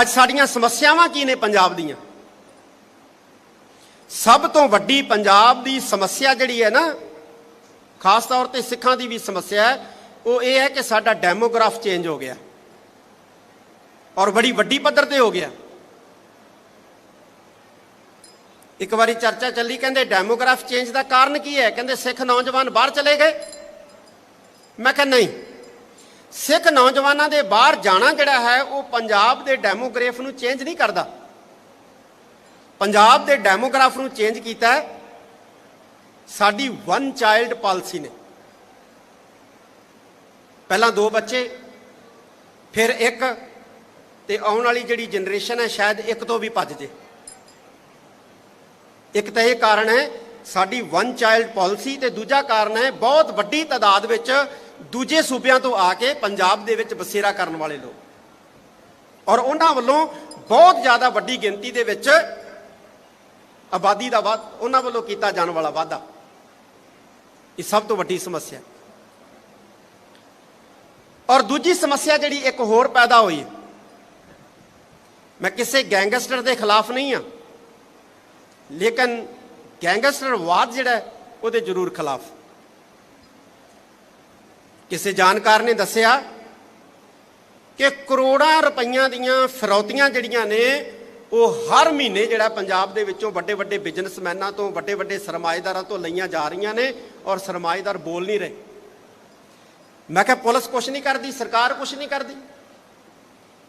ਅੱਜ ਸਾਡੀਆਂ ਸਮੱਸਿਆਵਾਂ ਕੀ ਨੇ ਪੰਜਾਬ ਦੀਆਂ? ਸਭ ਤੋਂ ਵੱਡੀ ਪੰਜਾਬ ਦੀ ਸਮੱਸਿਆ ਜਿਹੜੀ ਹੈ ਨਾ, ਖਾਸ ਤੌਰ ਤੇ ਸਿੱਖਾਂ ਦੀ ਵੀ ਸਮੱਸਿਆ ਹੈ, ਉਹ ਇਹ ਹੈ ਕਿ ਸਾਡਾ ਡੈਮੋਗ੍ਰਾਫ ਚੇਂਜ ਹੋ ਗਿਆ। ਔਰ ਬੜੀ ਵੱਡੀ ਪੱਧਰ ਤੇ ਹੋ ਗਿਆ। ਇੱਕ ਵਾਰੀ ਚਰਚਾ ਚੱਲੀ, ਕਹਿੰਦੇ ਡੈਮੋਗ੍ਰਾਫ ਚੇਂਜ ਦਾ ਕਾਰਨ ਕੀ ਹੈ? ਕਹਿੰਦੇ ਸਿੱਖ ਨੌਜਵਾਨ ਬਾਹਰ ਚਲੇ ਗਏ। ਮੈਂ ਕਿਹਾ ਨਹੀਂ। ਸਿੱਖ ਨੌਜਵਾਨਾਂ ਦੇ ਬਾਹਰ ਜਾਣਾ ਜਿਹੜਾ ਹੈ, ਉਹ ਪੰਜਾਬ ਦੇ ਡੈਮੋਗ੍ਰਾਫ ਨੂੰ ਚੇਂਜ ਨਹੀਂ ਕਰਦਾ। ਪੰਜਾਬ ਦੇ ਡੈਮੋਗ੍ਰਾਫ ਨੂੰ ਚੇਂਜ ਕੀਤਾ ਹੈ। ਸਾਡੀ ਵਨ ਚਾਈਲਡ ਪਾਲਿਸੀ ਨੇ। ਪਹਿਲਾਂ ਦੋ ਬੱਚੇ, ਫਿਰ ਇੱਕ, ਤੇ ਆਉਣ ਵਾਲੀ ਜਿਹੜੀ ਜਨਰੇਸ਼ਨ ਹੈ, ਸ਼ਾਇਦ ਇੱਕ ਤੋਂ ਵੀ ਭੱਜ ਜੇ। ਇੱਕ ਤਾਂ ਇਹ ਕਾਰਨ ਹੈ ਸਾਡੀ ਵਨ ਚਾਈਲਡ ਪਾਲਿਸੀ ਤੇ ਦੂਜਾ ਕਾਰਨ ਹੈ, ਬਹੁਤ ਵੱਡੀ ਤਾਦਾਦ ਵਿੱਚ ਦੂਜੇ ਸੂਬਿਆਂ ਤੋਂ ਆ ਕੇ ਪੰਜਾਬ ਦੇ ਵਿੱਚ ਬਸੇਰਾ ਕਰਨ ਵਾਲੇ ਲੋਕ ਔਰ ਉਹਨਾਂ ਵੱਲੋਂ ਬਹੁਤ ਜ਼ਿਆਦਾ ਵੱਡੀ ਗਿਣਤੀ ਦੇ ਵਿੱਚ ਆਬਾਦੀ ਦਾ ਵਾਧ, ਉਹਨਾਂ ਵੱਲੋਂ ਕੀਤਾ ਜਾਣ ਵਾਲਾ ਵਾਧਾ ਇਹ ਸਭ ਤੋਂ ਵੱਡੀ ਸਮੱਸਿਆ ਹੈ। ਔਰ ਦੂਜੀ ਸਮੱਸਿਆ ਜਿਹੜੀ ਇੱਕ ਹੋਰ ਪੈਦਾ ਹੋਈ ਹੈ, ਮੈਂ ਕਿਸੇ ਗੈਂਗਸਟਰ ਦੇ ਖਿਲਾਫ ਨਹੀਂ ਆ ਲੇਕਿਨ ਗੈਂਗਸਟਰਵਾਦ ਜਿਹੜਾ ਉਹਦੇ ਜ਼ਰੂਰ ਖਿਲਾਫ। ਕਿਸੇ ਜਾਣਕਾਰ ਨੇ ਦੱਸਿਆ ਕਿ ਕਰੋੜਾਂ ਰੁਪਈਆਂ ਦੀਆਂ ਫਿਰੌਤੀਆਂ ਜਿਹੜੀਆਂ ਨੇ, ਉਹ ਹਰ ਮਹੀਨੇ ਜਿਹੜਾ ਪੰਜਾਬ ਦੇ ਵਿੱਚੋਂ ਵੱਡੇ ਵੱਡੇ ਬਿਜ਼ਨਸਮੈਨਾਂ ਤੋਂ ਵੱਡੇ ਵੱਡੇ ਸਰਮਾਏਦਾਰਾਂ ਤੋਂ ਲਈਆਂ ਜਾ ਰਹੀਆਂ ਨੇ ਔਰ ਸਰਮਾਏਦਾਰ ਬੋਲ ਨਹੀਂ ਰਹੇ। ਮੈਂ ਕਿਹਾ, ਪੁਲਿਸ ਕੁਛ ਨਹੀਂ ਕਰਦੀ, ਸਰਕਾਰ ਕੁਛ ਨਹੀਂ ਕਰਦੀ?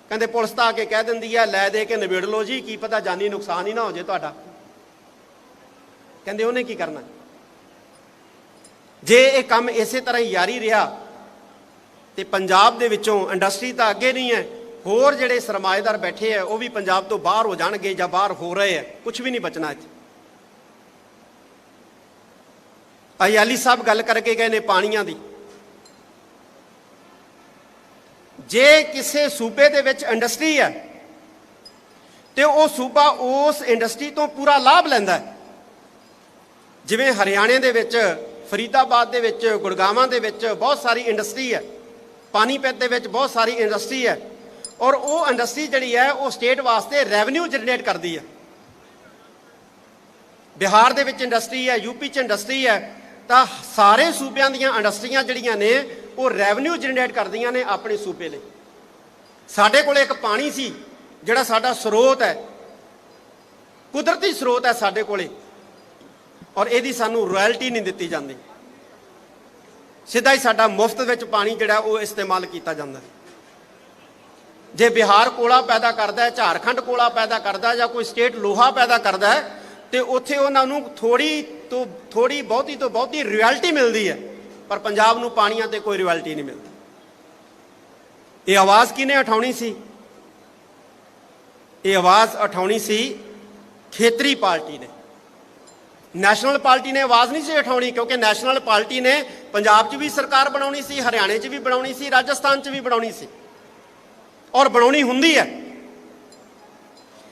ਕਹਿੰਦੇ, ਪੁਲਿਸ ਤਾਂ ਆ ਕੇ ਕਹਿ ਦਿੰਦੀ ਹੈ, ਲੈ ਦੇ ਕੇ ਨਿਬੇੜ ਲਓ ਜੀ, ਕੀ ਪਤਾ ਜਾਨੀ ਨੁਕਸਾਨ ਹੀ ਨਾ ਹੋ ਜੇ ਤੁਹਾਡਾ। ਕਹਿੰਦੇ ਉਹਨੇ ਕੀ ਕਰਨਾ? ਜੇ ਇਹ ਕੰਮ ਇਸੇ ਤਰ੍ਹਾਂ ਹੀ ਜਾਰੀ ਰਿਹਾ ਤੇ ਪੰਜਾਬ ਦੇ ਵਿੱਚੋਂ ਇੰਡਸਟਰੀ ਤਾਂ ਅੱਗੇ ਨਹੀਂ ਹੈ, ਹੋਰ ਜਿਹੜੇ ਸਰਮਾਏਦਾਰ ਬੈਠੇ ਆ, ਉਹ ਵੀ ਪੰਜਾਬ ਤੋਂ ਬਾਹਰ ਹੋ ਜਾਣਗੇ ਜਾਂ ਬਾਹਰ ਹੋ ਰਹੇ ਆ ਕੁਝ ਵੀ ਨਹੀਂ ਬਚਣਾ ਇੱਥੇ। ਅਯਾਲੀ ਸਾਹਿਬ ਗੱਲ ਕਰਕੇ ਗਏ ਨੇ ਪਾਣੀਆਂ ਦੀ। ਜੇ ਕਿਸੇ ਸੂਬੇ ਦੇ ਵਿੱਚ ਇੰਡਸਟਰੀ ਹੈ ਤੇ ਉਹ ਸੂਬਾ ਉਸ ਇੰਡਸਟਰੀ ਤੋਂ ਪੂਰਾ ਲਾਭ ਲੈਂਦਾ ਹੈ ਜਿਵੇਂ ਹਰਿਆਣੇ ਦੇ ਵਿੱਚ, ਫਰੀਦਾਬਾਦ ਦੇ ਵਿੱਚ, ਗੁੜਗਾਵਾਂ ਦੇ ਵਿੱਚ ਬਹੁਤ ਸਾਰੀ ਇੰਡਸਟਰੀ ਹੈ। ਪਾਣੀਪਤ ਦੇ ਵਿੱਚ ਬਹੁਤ ਸਾਰੀ ਇੰਡਸਟਰੀ ਹੈ। ਔਰ ਉਹ ਇੰਡਸਟਰੀ ਜਿਹੜੀ ਹੈ, ਉਹ ਸਟੇਟ ਵਾਸਤੇ ਰੈਵਨਿਊ ਜਨਰੇਟ ਕਰਦੀ ਹੈ। ਬਿਹਾਰ ਦੇ ਵਿੱਚ ਇੰਡਸਟਰੀ ਹੈ ਯੂਪੀ 'ਚ ਇੰਡਸਟਰੀ ਹੈ, ਤਾਂ ਸਾਰੇ ਸੂਬਿਆਂ ਦੀਆਂ ਇੰਡਸਟਰੀਆਂ ਜਿਹੜੀਆਂ ਨੇ, ਉਹ ਰੈਵਨਿਊ ਜਨਰੇਟ ਕਰਦੀਆਂ ਨੇ ਆਪਣੇ ਸੂਬੇ ਲਈ। ਸਾਡੇ ਕੋਲ ਇੱਕ ਪਾਣੀ ਸੀ, ਜਿਹੜਾ ਸਾਡਾ ਸਰੋਤ ਹੈ। ਕੁਦਰਤੀ ਸਰੋਤ ਹੈ ਸਾਡੇ ਕੋਲੇ। ਔਰ ਇਹਦੀ ਸਾਨੂੰ ਰਾਇਲਟੀ ਨਹੀਂ ਦਿੱਤੀ ਜਾਂਦੀ। ਸਿੱਧਾ ਹੀ ਸਾਡਾ ਮੁਫਤ ਵਿੱਚ ਪਾਣੀ ਜਿਹੜਾ ਉਹ ਇਸਤੇਮਾਲ ਕੀਤਾ ਜਾਂਦਾ। ਜੇ ਬਿਹਾਰ ਕੋਲਾ ਪੈਦਾ ਕਰਦਾ ਹੈ, ਝਾਰਖੰਡ ਕੋਲਾ ਪੈਦਾ ਕਰਦਾ ਜਾਂ ਕੋਈ ਸਟੇਟ ਲੋਹਾ ਪੈਦਾ ਕਰਦਾ ਹੈ, ਤੇ ਉੱਥੇ ਉਹਨਾਂ ਨੂੰ ਥੋੜੀ ਤੋਂ ਥੋੜੀ ਬਹੁਤੀ ਤੋਂ ਬਹੁਤੀ ਰਾਇਲਟੀ ਮਿਲਦੀ ਹੈ, ਪਰ ਪੰਜਾਬ ਨੂੰ ਪਾਣੀਆਂ ਤੇ ਕੋਈ ਰਾਇਲਟੀ ਨਹੀਂ ਮਿਲਦੀ। ਇਹ ਆਵਾਜ਼ ਕਿਹਨੇ ਉਠਾਉਣੀ ਸੀ? ਇਹ ਆਵਾਜ਼ ਉਠਾਉਣੀ ਸੀ ਖੇਤਰੀ ਪਾਰਟੀ ਨੇ। ਨੈਸ਼ਨਲ ਪਾਰਟੀ ਨੇ ਆਵਾਜ਼ ਨਹੀਂ ਸੀ ਉਠਾਉਣੀ ਕਿਉਂਕਿ ਨੈਸ਼ਨਲ ਪਾਰਟੀ ਨੇ ਪੰਜਾਬ 'ਚ ਵੀ ਸਰਕਾਰ ਬਣਾਉਣੀ ਸੀ, ਹਰਿਆਣੇ 'ਚ ਵੀ ਬਣਾਉਣੀ ਸੀ, ਰਾਜਸਥਾਨ 'ਚ ਵੀ ਬਣਾਉਣੀ ਸੀ। ਔਰ ਬਣਾਉਣੀ ਹੁੰਦੀ ਹੈ।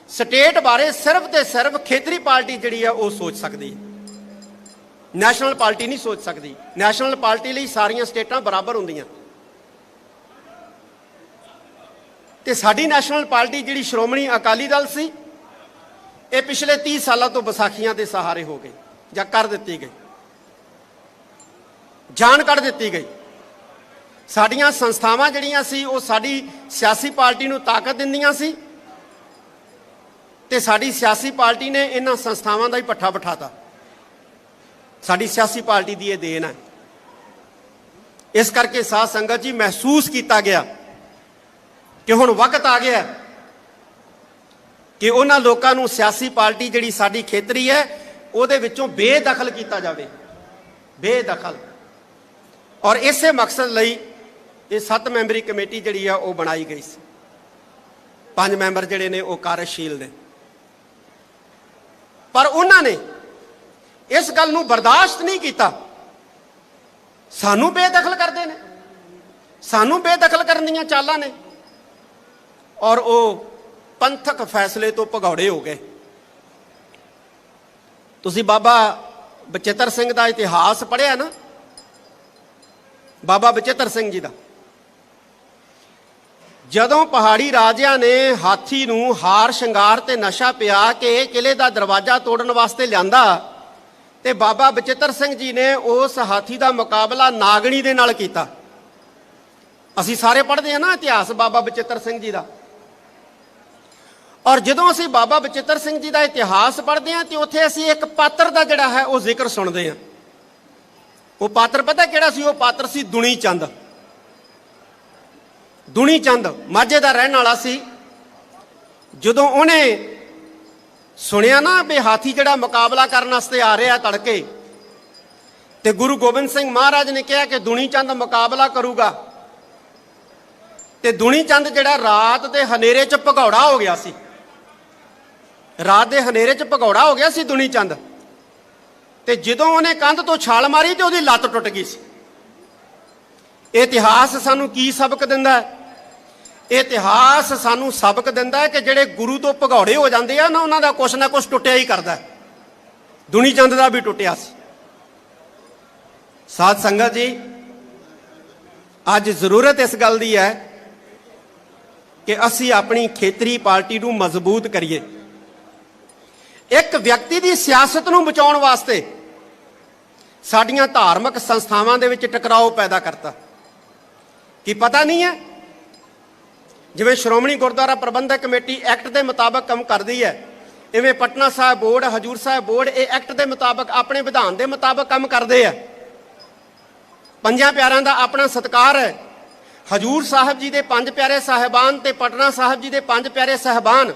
ਸਟੇਟ ਬਾਰੇ ਸਿਰਫ ਤੇ ਸਿਰਫ ਖੇਤਰੀ ਪਾਰਟੀ ਜਿਹੜੀ ਹੈ ਉਹ ਸੋਚ ਸਕਦੀ ਹੈ। ਨੈਸ਼ਨਲ ਪਾਰਟੀ ਨਹੀਂ ਸੋਚ ਸਕਦੀ। ਨੈਸ਼ਨਲ ਪਾਰਟੀ ਲਈ ਸਾਰੀਆਂ ਸਟੇਟਾਂ ਬਰਾਬਰ ਹੁੰਦੀਆਂ। ਤੇ ਸਾਡੀ ਨੈਸ਼ਨਲ ਪਾਰਟੀ ਜਿਹੜੀ ਸ਼੍ਰੋਮਣੀ ਅਕਾਲੀ ਦਲ ਸੀ ਇਹ ਪਿਛਲੇ 30 ਸਾਲਾਂ ਤੋਂ ਵਿਸਾਖੀਆਂ ਦੇ ਸਹਾਰੇ ਹੋ ਗਈ ਜਾਂ ਕਰ ਦਿੱਤੀ ਗਈ। ਜਾਨ ਕੱਢ ਦਿੱਤੀ ਗਈ। ਸਾਡੀਆਂ ਸੰਸਥਾਵਾਂ ਜਿਹੜੀਆਂ ਸੀ, ਉਹ ਸਾਡੀ ਸਿਆਸੀ ਪਾਰਟੀ ਨੂੰ ਤਾਕਤ ਦਿੰਦੀਆਂ ਸੀ ਤੇ ਸਾਡੀ ਸਿਆਸੀ ਪਾਰਟੀ ਨੇ ਇਹਨਾਂ ਸੰਸਥਾਵਾਂ ਦਾ ਹੀ ਪੱਠਾ ਬਿਠਾਤਾ। ਸਾਡੀ ਸਿਆਸੀ ਪਾਰਟੀ ਦੀ ਇਹ ਦੇਣ ਹੈ। ਇਸ ਕਰਕੇ ਸਾਧ ਸੰਗਤ ਜੀ ਮਹਿਸੂਸ ਕੀਤਾ ਗਿਆ ਕਿ ਹੁਣ ਵਕਤ ਆ ਗਿਆ ਹੈ ਕਿ ਉਹਨਾਂ ਲੋਕਾਂ ਨੂੰ ਸਿਆਸੀ ਪਾਰਟੀ ਜਿਹੜੀ ਸਾਡੀ ਖੇਤਰੀ ਹੈ, ਉਹਦੇ ਵਿੱਚੋਂ ਬੇਦਖਲ ਕੀਤਾ ਜਾਵੇ। ਬੇਦਖਲ। ਔਰ ਇਸੇ ਮਕਸਦ ਲਈ ਇਹ ਸੱਤ ਮੈਂਬਰੀ ਕਮੇਟੀ ਜਿਹੜੀ ਆ, ਉਹ ਬਣਾਈ ਗਈ ਸੀ। ਪੰਜ ਮੈਂਬਰ ਜਿਹੜੇ ਨੇ, ਉਹ ਕਾਰਜਸ਼ੀਲ ਨੇ। ਪਰ ਉਹਨਾਂ ਨੇ ਇਸ ਗੱਲ ਨੂੰ ਬਰਦਾਸ਼ਤ ਨਹੀਂ ਕੀਤਾ। ਸਾਨੂੰ ਬੇਦਖਲ ਕਰਦੇ ਨੇ। ਸਾਨੂੰ ਬੇਦਖਲ ਕਰਨ ਦੀਆਂ ਚਾਲਾਂ ਨੇ। ਔਰ ਉਹ ਪੰਥਕ ਫੈਸਲੇ ਤੋਂ ਭਗੌੜੇ ਹੋ ਗਏ। ਤੁਸੀਂ ਬਾਬਾ ਬਚਿੱਤਰ ਸਿੰਘ ਦਾ ਇਤਿਹਾਸ ਪੜ੍ਹਿਆ ਨਾ? ਬਾਬਾ ਬਚਿੱਤਰ ਸਿੰਘ ਜੀ ਦਾ। ਜਦੋਂ ਪਹਾੜੀ ਰਾਜਿਆਂ ਨੇ ਹਾਥੀ ਨੂੰ ਹਾਰ ਸ਼ਿੰਗਾਰ ਤੇ ਨਸ਼ਾ ਪਿਆ ਕੇ ਕਿਲੇ ਦਾ ਦਰਵਾਜ਼ਾ ਤੋੜਨ ਵਾਸਤੇ ਲਿਆਂਦਾ ਤੇ ਬਾਬਾ ਬਚਿੱਤਰ ਸਿੰਘ ਜੀ ਨੇ ਉਸ ਹਾਥੀ ਦਾ ਮੁਕਾਬਲਾ ਨਾਗਣੀ ਦੇ ਨਾਲ ਕੀਤਾ। ਅਸੀਂ ਸਾਰੇ ਪੜ੍ਹਦੇ ਆ ਨਾ ਇਤਿਹਾਸ ਬਾਬਾ ਬਚਿੱਤਰ ਸਿੰਘ ਜੀ ਦਾ। ਔਰ ਜਦੋਂ ਅਸੀਂ ਬਾਬਾ ਬਚਿੱਤਰ ਸਿੰਘ ਜੀ ਦਾ ਇਤਿਹਾਸ ਪੜ੍ਹਦੇ ਹਾਂ ਤੇ ਉੱਥੇ ਅਸੀਂ ਇੱਕ ਪਾਤਰ ਦਾ ਜਿਹੜਾ ਹੈ ਉਹ ਜ਼ਿਕਰ ਸੁਣਦੇ ਹਾਂ। ਉਹ ਪਾਤਰ ਪਤਾ ਕਿਹੜਾ ਸੀ? ਉਹ ਪਾਤਰ ਸੀ ਦੁਣੀ ਚੰਦ ਦੁਣੀ ਚੰਦ ਮਾਝੇ ਦਾ ਰਹਿਣ ਵਾਲਾ ਸੀ। ਜਦੋਂ ਉਹਨੇ ਸੁਣਿਆ ਨਾ ਵੀ ਹਾਥੀ ਜਿਹੜਾ ਮੁਕਾਬਲਾ ਕਰਨ ਵਾਸਤੇ ਆ ਰਿਹਾ ਤੜਕੇ, ਤੇ ਗੁਰੂ ਗੋਬਿੰਦ ਸਿੰਘ ਮਹਾਰਾਜ ਨੇ ਕਿਹਾ ਕਿ ਦੁਨੀ ਚੰਦ ਮੁਕਾਬਲਾ ਕਰੂਗਾ। ਤੇ ਦੁਣੀ ਚੰਦ ਜਿਹੜਾ ਰਾਤ ਦੇ ਹਨੇਰੇ 'ਚ ਭਗੌੜਾ ਹੋ ਗਿਆ ਸੀ। ਰਾਤ ਦੇ ਹਨੇਰੇ 'ਚ ਭਗੌੜਾ ਹੋ ਗਿਆ ਸੀ ਦੁਨੀ ਚੰਦ। ਤੇ ਜਦੋਂ ਉਹਨੇ ਕੰਧ ਤੋਂ ਛਾਲ ਮਾਰੀ ਤੇ ਉਹਦੀ ਲੱਤ ਟੁੱਟ ਗਈ ਸੀ। ਇਤਿਹਾਸ ਸਾਨੂੰ ਕੀ ਸਬਕ ਦਿੰਦਾ ਹੈ? ਇਤਿਹਾਸ ਸਾਨੂੰ ਸਬਕ ਦਿੰਦਾ ਹੈ ਕਿ ਜਿਹੜੇ ਗੁਰੂ ਤੋਂ ਭਗੌੜੇ ਹੋ ਜਾਂਦੇ ਆ ਨਾ, ਉਹਨਾਂ ਦਾ ਕੁਛ ਨਾ ਕੁਛ ਟੁੱਟਿਆ ਹੀ ਕਰਦਾ ਦੁਨੀ ਚੰਦ ਦਾ ਵੀ ਟੁੱਟਿਆ ਸੀ। ਸਾਧ ਸੰਗਤ ਜੀ, ਅੱਜ ਜ਼ਰੂਰਤ ਇਸ ਗੱਲ ਦੀ ਹੈ ਕਿ ਅਸੀਂ ਆਪਣੀ ਖੇਤਰੀ ਪਾਰਟੀ ਨੂੰ ਮਜ਼ਬੂਤ ਕਰੀਏ। ਇੱਕ ਵਿਅਕਤੀ ਦੀ ਸਿਆਸਤ ਨੂੰ ਬਚਾਉਣ ਵਾਸਤੇ ਸਾਡੀਆਂ ਧਾਰਮਿਕ ਸੰਸਥਾਵਾਂ ਦੇ ਵਿੱਚ ਟਕਰਾਓ ਪੈਦਾ ਕਰਤਾ। ਕੀ ਪਤਾ ਨਹੀਂ ਹੈ? ਜਿਵੇਂ ਸ਼੍ਰੋਮਣੀ ਗੁਰਦੁਆਰਾ ਪ੍ਰਬੰਧਕ ਕਮੇਟੀ ਐਕਟ ਦੇ ਮੁਤਾਬਕ ਕੰਮ ਕਰਦੀ ਹੈ, ਇਵੇਂ ਪਟਨਾ ਸਾਹਿਬ ਬੋਰਡ, ਹਜੂਰ ਸਾਹਿਬ ਬੋਰਡ ਇਹ ਐਕਟ ਦੇ ਮੁਤਾਬਕ ਆਪਣੇ ਵਿਧਾਨ ਦੇ ਮੁਤਾਬਕ ਕੰਮ ਕਰਦੇ ਆ। ਪੰਜਾਂ ਪਿਆਰਿਆਂ ਦਾ ਆਪਣਾ ਸਤਕਾਰ ਹੈ। ਹਜੂਰ ਸਾਹਿਬ ਜੀ ਦੇ ਪੰਜ ਪਿਆਰੇ ਸਾਹਿਬਾਨ ਤੇ ਪਟਨਾ ਸਾਹਿਬ ਜੀ ਦੇ ਪੰਜ ਪਿਆਰੇ ਸਾਹਿਬਾਨ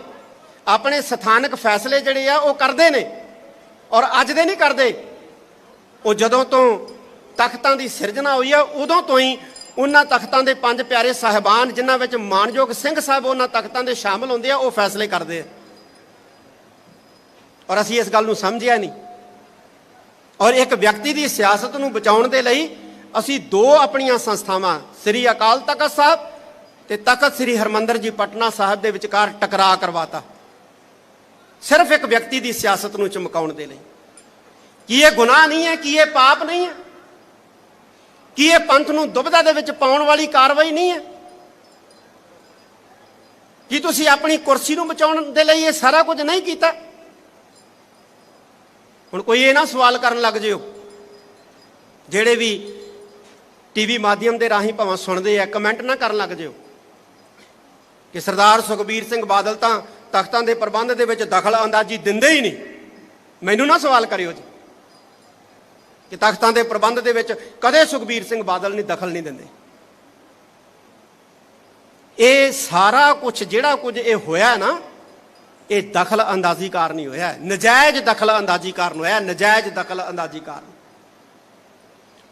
ਆਪਣੇ ਸਥਾਨਕ ਫੈਸਲੇ ਜਿਹੜੇ ਆ, ਉਹ ਕਰਦੇ ਨੇ ਔਰ ਅੱਜ ਦੇ ਨਹੀਂ ਕਰਦੇ। ਉਹ ਜਦੋਂ ਤੋਂ ਤਖਤਾਂ ਦੀ ਸਿਰਜਣਾ ਹੋਈ ਆ, ਉਦੋਂ ਤੋਂ ਹੀ ਉਹਨਾਂ ਤਖਤਾਂ ਦੇ ਪੰਜ ਪਿਆਰੇ ਸਾਹਿਬਾਨ, ਜਿਨ੍ਹਾਂ ਵਿੱਚ ਮਾਨਯੋਗ ਸਿੰਘ ਸਾਹਿਬ ਉਹਨਾਂ ਤਖਤਾਂ ਦੇ ਸ਼ਾਮਲ ਹੁੰਦੇ ਆ, ਉਹ ਫੈਸਲੇ ਕਰਦੇ ਆ। ਔਰ ਅਸੀਂ ਇਸ ਗੱਲ ਨੂੰ ਸਮਝਿਆ ਨਹੀਂ। ਔਰ ਇੱਕ ਵਿਅਕਤੀ ਦੀ ਸਿਆਸਤ ਨੂੰ ਬਚਾਉਣ ਦੇ ਲਈ ਅਸੀਂ ਦੋ ਆਪਣੀਆਂ ਸੰਸਥਾਵਾਂ, ਸ੍ਰੀ ਅਕਾਲ ਤਖਤ ਸਾਹਿਬ ਤੇ ਤਖਤ ਸ੍ਰੀ ਹਰਮੰਦਰ ਜੀ ਪਟਨਾ ਸਾਹਿਬ ਦੇ ਵਿਚਕਾਰ ਟਕਰਾਅ ਕਰਵਾਤਾ। ਸਿਰਫ ਇੱਕ ਵਿਅਕਤੀ ਦੀ ਸਿਆਸਤ ਨੂੰ ਚਮਕਾਉਣ ਦੇ ਲਈ। ਕੀ ਇਹ ਗੁਨਾਹ ਨਹੀਂ ਹੈ, ਕੀ ਇਹ ਪਾਪ ਨਹੀਂ ਹੈ? ਕੀ ਇਹ ਪੰਥ ਨੂੰ ਦੁਬਧਾ ਦੇ ਵਿੱਚ ਪਾਉਣ ਵਾਲੀ ਕਾਰਵਾਈ ਨਹੀਂ ਹੈ? ਕੀ ਤੁਸੀਂ ਆਪਣੀ ਕੁਰਸੀ ਨੂੰ ਬਚਾਉਣ ਦੇ ਲਈ ਇਹ ਸਾਰਾ ਕੁਝ ਨਹੀਂ ਕੀਤਾ? ਹੁਣ ਕੋਈ ਇਹ ਨਾ ਸਵਾਲ ਕਰਨ ਲੱਗ ਜਿਓ। ਜਿਹੜੇ ਵੀ ਟੀਵੀ ਮਾਧਿਅਮ ਦੇ ਰਾਹੀਂ ਭਾਵੇਂ ਸੁਣਦੇ ਆ, ਕਮੈਂਟ ਨਾ ਕਰਨ ਲੱਗ ਜਿਓ। ਕਿ ਸਰਦਾਰ ਸੁਖਬੀਰ ਸਿੰਘ ਬਾਦਲ ਤਾਂ ਤਖਤਾਂ ਦੇ ਪ੍ਰਬੰਧ ਦੇ ਵਿੱਚ ਦਖਲ ਅੰਦਾਜ਼ੀ ਦਿੰਦੇ ਹੀ ਨਹੀਂ। ਮੈਨੂੰ ਨਾ ਸਵਾਲ ਕਰਿਓ ਜੀ ਕਿ ਤਖਤਾਂ ਦੇ ਪ੍ਰਬੰਧ ਦੇ ਵਿੱਚ ਕਦੇ ਸੁਖਬੀਰ ਸਿੰਘ ਬਾਦਲ ਨੇ ਦਖਲ ਨਹੀਂ ਦਿੰਦੇ। ਇਹ ਸਾਰਾ ਕੁਝ ਜਿਹੜਾ ਕੁਝ ਇਹ ਹੋਇਆ ਨਾ ਇਹ ਦਖਲ ਅੰਦਾਜ਼ੀ ਕਾਰਨ ਹੀ ਹੋਇਆ। ਹੈ। ਨਜਾਇਜ਼ ਦਖਲ ਅੰਦਾਜ਼ੀ ਕਾਰਨ ਹੋਇਆ ਹੈ, ਨਜਾਇਜ਼ ਦਖਲ ਅੰਦਾਜ਼ੀ ਕਾਰਨ।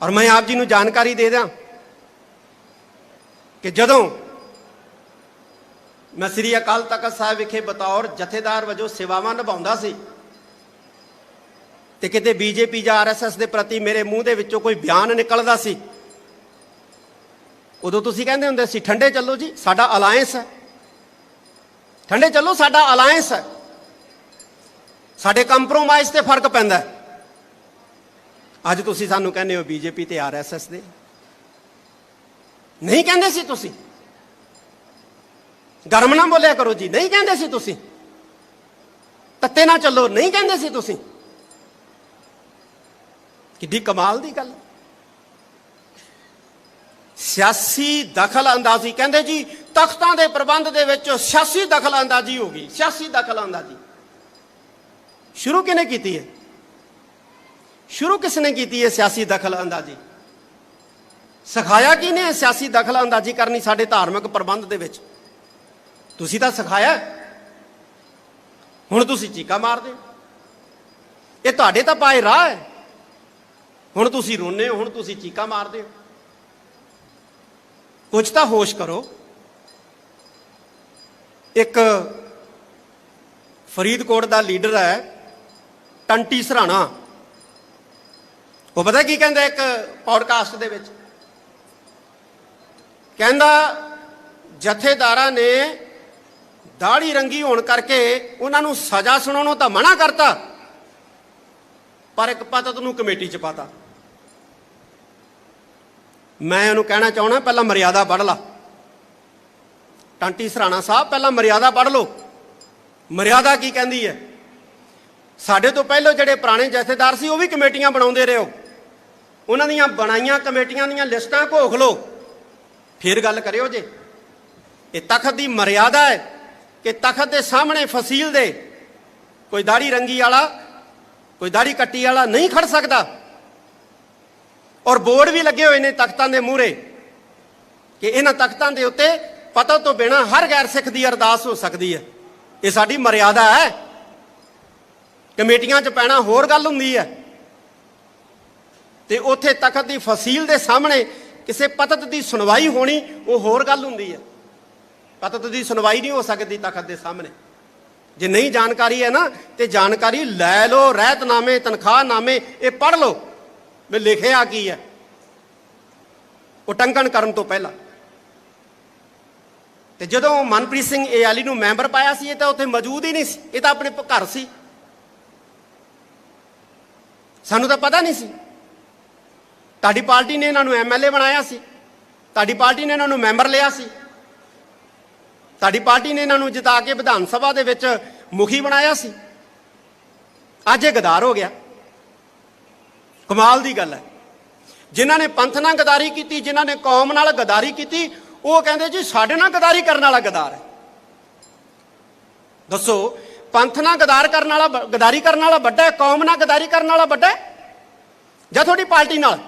ਔਰ ਮੈਂ ਆਪ ਜੀ ਨੂੰ ਜਾਣਕਾਰੀ ਦੇ ਦਿਆਂ ਕਿ ਜਦੋਂ ਮੈਂ ਸ੍ਰੀ ਅਕਾਲ ਤਖਤ ਸਾਹਿਬ ਵਿਖੇ ਬਤੌਰ ਜਥੇਦਾਰ ਵਜੋਂ ਸੇਵਾਵਾਂ ਨਿਭਾਉਂਦਾ ਸੀ। ਤੇ ਕਿਤੇ ਬੀਜੇਪੀ ਜਾਂ ਆਰਐਸਐਸ ਦੇ ਪ੍ਰਤੀ ਮੇਰੇ ਮੂੰਹ ਦੇ ਵਿੱਚੋਂ ਕੋਈ ਬਿਆਨ ਨਿਕਲਦਾ ਸੀ। ਉਦੋਂ ਤੁਸੀਂ ਕਹਿੰਦੇ ਹੁੰਦੇ ਸੀ, ਠੰਡੇ ਚੱਲੋ ਜੀ, ਸਾਡਾ ਅਲਾਈਅੰਸ ਹੈ। ਠੰਡੇ ਚੱਲੋ, ਸਾਡਾ ਅਲਾਈਅੰਸ ਹੈ। ਸਾਡੇ ਕੰਪਰੋਮਾਈਜ਼ ਤੇ ਫ਼ਰਕ ਪੈਂਦਾ ਅੱਜ ਤੁਸੀਂ ਸਾਨੂੰ ਕਹਿੰਦੇ ਹੋ ਬੀਜੇਪੀ ਤੇ ਆਰਐਸਐਸ ਦੇ। ਨਹੀਂ ਕਹਿੰਦੇ ਸੀ ਤੁਸੀਂ। ਗਰਮ ਨਾ ਬੋਲਿਆ ਕਰੋ ਜੀ। ਨਹੀਂ ਕਹਿੰਦੇ ਸੀ ਤੁਸੀਂ। ਤੱਤੇ ਨਾ ਚੱਲੋ। ਨਹੀਂ ਕਹਿੰਦੇ ਸੀ ਤੁਸੀਂ। ਕਿੱਡੀ ਕਮਾਲ ਦੀ ਗੱਲ। ਸਿਆਸੀ ਦਖਲ ਅੰਦਾਜ਼ੀ ਕਹਿੰਦੇ ਜੀ, ਤਖਤਾਂ ਦੇ ਪ੍ਰਬੰਧ ਦੇ ਵਿੱਚ ਸਿਆਸੀ ਦਖਲ ਅੰਦਾਜ਼ੀ ਹੋ ਗਈ। ਸਿਆਸੀ ਦਖਲ ਅੰਦਾਜ਼ੀ ਸ਼ੁਰੂ ਕਿਨੇ ਕੀਤੀ ਹੈ? ਸ਼ੁਰੂ ਕਿਸ ਨੇ ਕੀਤੀ ਹੈ ਸਿਆਸੀ ਦਖਲ ਅੰਦਾਜ਼ੀ ਸਿਖਾਇਆ ਕਿਨੇ ਸਿਆਸੀ ਦਖਲ ਅੰਦਾਜ਼ੀ ਕਰਨੀ ਸਾਡੇ ਧਾਰਮਿਕ ਪ੍ਰਬੰਧ ਦੇ ਵਿੱਚ? ਤੁਸੀਂ ਤਾਂ ਸਿਖਾਇਆ ਹੁਣ ਤੁਸੀਂ ਚੀਕਾ ਮਾਰਦੇ ਹੋ। ਇਹ ਤੁਹਾਡੇ ਤਾਂ ਪਾਏ ਰਾਹ ਹੈ। ਹੁਣ ਤੁਸੀਂ ਰੋਨੇ ਹੋ, ਹੁਣ ਤੁਸੀਂ ਚੀਕਾ ਮਾਰਦੇ ਹੋ। ਕੁਝ ਤਾਂ ਹੋਸ਼ ਕਰੋ। ਇੱਕ ਫਰੀਦਕੋਟ ਦਾ ਲੀਡਰ ਹੈ, ਟੰਟੀ ਸਰਾਣਾ। ਉਹ ਪਤਾ ਕੀ ਕਹਿੰਦਾ ਇੱਕ ਪੌਡਕਾਸਟ ਦੇ ਵਿੱਚ? ਕਹਿੰਦਾ, ਜਥੇਦਾਰਾਂ ਨੇ ਦਾੜੀ ਰੰਗੀ ਹੋਣ ਕਰਕੇ ਉਹਨਾਂ ਨੂੰ ਸਜ਼ਾ ਸੁਣਾਉਣੋਂ ਤਾਂ ਮਨਾ ਕਰਤਾ। ਪਰ ਇੱਕ ਪਤਤ ਨੂੰ ਕਮੇਟੀ ਚ ਪਾਤਾ। ਮੈਂ ਉਹਨੂੰ ਕਹਿਣਾ ਚਾਹਣਾ ਪਹਿਲਾਂ ਮਰਿਆਦਾ ਪੜ ਲਾ। ਟਾਂਟੀ ਸਰਾਣਾ ਸਾਹਿਬ, ਪਹਿਲਾਂ ਮਰਿਆਦਾ ਪੜ੍ਹ ਲਓ। ਮਰਿਆਦਾ ਕੀ ਕਹਿੰਦੀ ਹੈ? ਸਾਡੇ ਤੋਂ ਪਹਿਲਾਂ ਜਿਹੜੇ ਪੁਰਾਣੇ ਜਥੇਦਾਰ ਸੀ, ਉਹ ਵੀ ਕਮੇਟੀਆਂ ਬਣਾਉਂਦੇ ਰਹੇ ਹੋ। ਉਹਨਾਂ ਦੀਆਂ ਬਣਾਈਆਂ ਕਮੇਟੀਆਂ ਦੀਆਂ ਲਿਸਟਾਂ ਘੋਖ ਲਓ। ਫਿਰ ਗੱਲ ਕਰਿਓ ਜੇ। ਇਹ ਤਖਤ ਦੀ ਮਰਿਆਦਾ ਹੈ। ਕਿ ਤਖਤ ਦੇ ਸਾਹਮਣੇ ਫਸੀਲ ਦੇ ਕੋਈ ਦਾੜੀ ਰੰਗੀ ਵਾਲਾ, ਕੋਈ ਦਾੜੀ ਕੱਟੀ ਵਾਲਾ ਨਹੀਂ ਖੜ ਸਕਦਾ। ਔਰ ਬੋਰਡ ਵੀ ਲੱਗੇ ਹੋਏ ਨੇ ਤਖਤਾਂ ਦੇ ਮੂਹਰੇ ਕਿ ਇਹਨਾਂ ਤਖਤਾਂ ਦੇ ਉੱਤੇ ਪਤਾ ਤੋਂ ਬਿਨਾ ਹਰ ਗੈਰ ਸਿੱਖ ਦੀ ਅਰਦਾਸ ਹੋ ਸਕਦੀ ਹੈ। ਇਹ ਸਾਡੀ ਮਰਿਆਦਾ ਹੈ। ਕਮੇਟੀਆਂ 'ਚ ਪੈਣਾ ਹੋਰ ਗੱਲ ਹੁੰਦੀ ਹੈ। ਤੇ ਉੱਥੇ ਤਖਤ ਦੀ ਫਸੀਲ ਦੇ ਸਾਹਮਣੇ ਕਿਸੇ ਪਤਤ ਦੀ ਸੁਣਵਾਈ ਹੋਣੀ, ਉਹ ਹੋਰ ਗੱਲ ਹੁੰਦੀ ਹੈ। ਪਤਤ ਦੀ ਸੁਣਵਾਈ ਨਹੀਂ ਹੋ ਸਕਦੀ ਤਖਤ ਦੇ ਸਾਹਮਣੇ। ਜੇ ਨਹੀਂ ਜਾਣਕਾਰੀ ਹੈ ਨਾ, ਤੇ ਜਾਣਕਾਰੀ ਲੈ ਲਓ, ਰਹਿਤਨਾਮੇ ਤਨਖਾਹ ਤਨਖਾਹਨਾਮੇ, ਇਹ ਪੜ੍ਹ ਲਓ। ਮੈਂ ਲਿਖਿਆ ਕੀ ਹੈ? ਉਹ ਟੰਕਣ ਕਰਨ ਤੋਂ ਪਹਿਲਾਂ। ਤੇ ਜਦੋਂ ਮਨਪ੍ਰੀਤ ਸਿੰਘ ਏਆਲੀ ਨੂੰ ਮੈਂਬਰ ਪਾਇਆ ਸੀ, ਇਹ ਤਾਂ ਉੱਥੇ ਮੌਜੂਦ ਹੀ ਨਹੀਂ ਸੀ। ਇਹ ਤਾਂ ਆਪਣੇ ਘਰ ਸੀ। ਸਾਨੂੰ ਤਾਂ ਪਤਾ ਨਹੀਂ ਸੀ। ਤੁਹਾਡੀ ਪਾਰਟੀ ਨੇ ਇਹਨਾਂ ਨੂੰ ਐਮਐਲਏ ਬਣਾਇਆ ਸੀ। ਤੁਹਾਡੀ ਪਾਰਟੀ ਨੇ ਇਹਨਾਂ ਨੂੰ ਮੈਂਬਰ ਲਿਆ ਸੀ। ਸਾਡੀ ਪਾਰਟੀ ਨੇ ਇਹਨਾਂ ਨੂੰ ਜਿਤਾ ਕੇ ਵਿਧਾਨ ਸਭਾ ਦੇ ਵਿੱਚ ਮੁਖੀ ਬਣਾਇਆ ਸੀ। ਅੱਜ ਇਹ ਗਦਾਰ ਹੋ ਗਿਆ। ਕਮਾਲ ਦੀ ਗੱਲ ਹੈ। ਜਿਨ੍ਹਾਂ ਨੇ ਪੰਥ ਨਾਲ ਗਦਾਰੀ ਕੀਤੀ, ਜਿਨ੍ਹਾਂ ਨੇ ਕੌਮ ਨਾਲ ਗਦਾਰੀ ਕੀਤੀ, ਉਹ ਕਹਿੰਦੇ ਜੀ ਸਾਡੇ ਨਾਲ ਗਦਾਰੀ ਕਰਨ ਵਾਲਾ ਗਦਾਰ ਹੈ। ਦੱਸੋ, ਪੰਥ ਨਾਲ ਗਦਾਰ ਕਰਨ ਵਾਲਾ ਗਦਾਰੀ ਕਰਨ ਵਾਲਾ ਵੱਡਾ ਹੈ, ਕੌਮ ਨਾਲ ਗਦਾਰੀ ਕਰਨ ਵਾਲਾ ਵੱਡਾ ਹੈ? ਜਾਂ ਤੁਹਾਡੀ ਪਾਰਟੀ ਨਾਲ?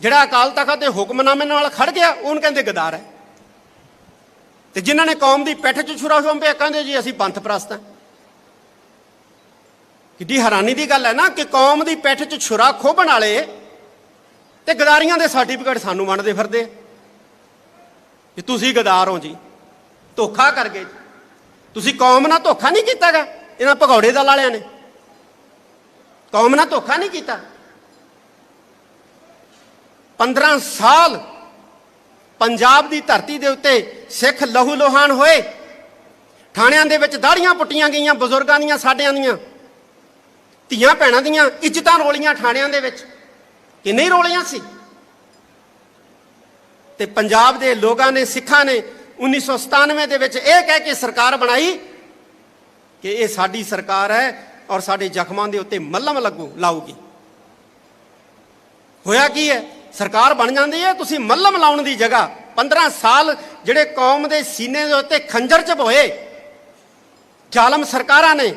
ਜਿਹੜਾ ਅਕਾਲ ਤਖਤ ਦੇ ਹੁਕਮਨਾਮੇ ਨਾਲ ਖੜ ਗਿਆ, ਉਹਨੂੰ ਕਹਿੰਦੇ ਗਦਾਰ ਹੈ। ਤੇ ਜਿਨ੍ਹਾਂ ਨੇ ਕੌਮ ਦੀ ਪਿੱਠ 'ਚ ਛੁਰਾ ਛੋਂਪਿਆ ਕਹਿੰਦੇ ਜੀ ਅਸੀਂ ਪੰਥ ਪ੍ਰਸਤ ਹਾਂ। ਕਿੱਡੀ ਹੈਰਾਨੀ ਦੀ ਗੱਲ ਹੈ ਨਾ ਕਿ ਕੌਮ ਦੀ ਪਿੱਠ 'ਚ ਛੁਰਾ ਖੋਭਣ ਵਾਲੇ ਤੇ ਗਦਾਰੀਆਂ ਦੇ ਸਰਟੀਫਿਕੇਟ ਸਾਨੂੰ ਵੰਡਦੇ ਫਿਰਦੇ ਕਿ ਤੁਸੀਂ ਗਦਾਰ ਹੋ ਜੀ, ਧੋਖਾ ਕਰ ਗਏ ਤੁਸੀਂ ਕੌਮ ਨਾਲ ਧੋਖਾ ਨਹੀਂ ਕੀਤਾਗਾ ਇਹਨਾਂ ਭਗੌੜੇ ਦਲ ਵਾਲਿਆਂ ਨੇ। ਕੌਮ ਨਾਲ ਧੋਖਾ ਨਹੀਂ ਕੀਤਾ। 15 ਸਾਲ ਪੰਜਾਬ ਦੀ ਧਰਤੀ ਦੇ ਉੱਤੇ ਸਿੱਖ ਲਹੂ ਲੋਹਾਨ ਹੋਏ। ਥਾਣਿਆਂ ਦੇ ਵਿੱਚ ਦਾੜੀਆਂ ਪੁੱਟੀਆਂ ਗਈਆਂ ਬਜ਼ੁਰਗਾਂ ਦੀਆਂ, ਸਾਡਿਆਂ ਦੀਆਂ। ਧੀਆਂ ਭੈਣਾਂ ਦੀਆਂ ਇੱਜ਼ਤਾਂ ਰੋਲੀਆਂ ਥਾਣਿਆਂ ਦੇ ਵਿੱਚ। ਕਿ ਨਹੀਂ ਰੋਲੀਆਂ ਸੀ। ਤੇ ਪੰਜਾਬ ਦੇ ਲੋਕਾਂ ਨੇ, ਸਿੱਖਾਂ ਨੇ 1997 ਦੇ ਵਿੱਚ ਇਹ ਕਹਿ ਕੇ ਸਰਕਾਰ ਬਣਾਈ ਕਿ ਇਹ ਸਾਡੀ ਸਰਕਾਰ ਹੈ ਔਰ ਸਾਡੇ ਜ਼ਖਮਾਂ ਦੇ ਉੱਤੇ ਮੱਲਮ ਲੱਗੂ, ਲਾਊਗੀ। ਹੋਇਆ ਕੀ ਹੈ? ਸਰਕਾਰ ਬਣ ਜਾਂਦੀ ਹੈ, ਤੁਸੀਂ ਮੱਲਮ ਲਾਉਣ ਦੀ ਜਗ੍ਹਾ 15 ਸਾਲ ਜਿਹੜੇ ਕੌਮ ਦੇ ਸੀਨੇ ਦੇ ਉੱਤੇ ਖੰਜਰ ਚਬੋਏ ਜ਼ਾਲਮ ਸਰਕਾਰਾਂ ਨੇ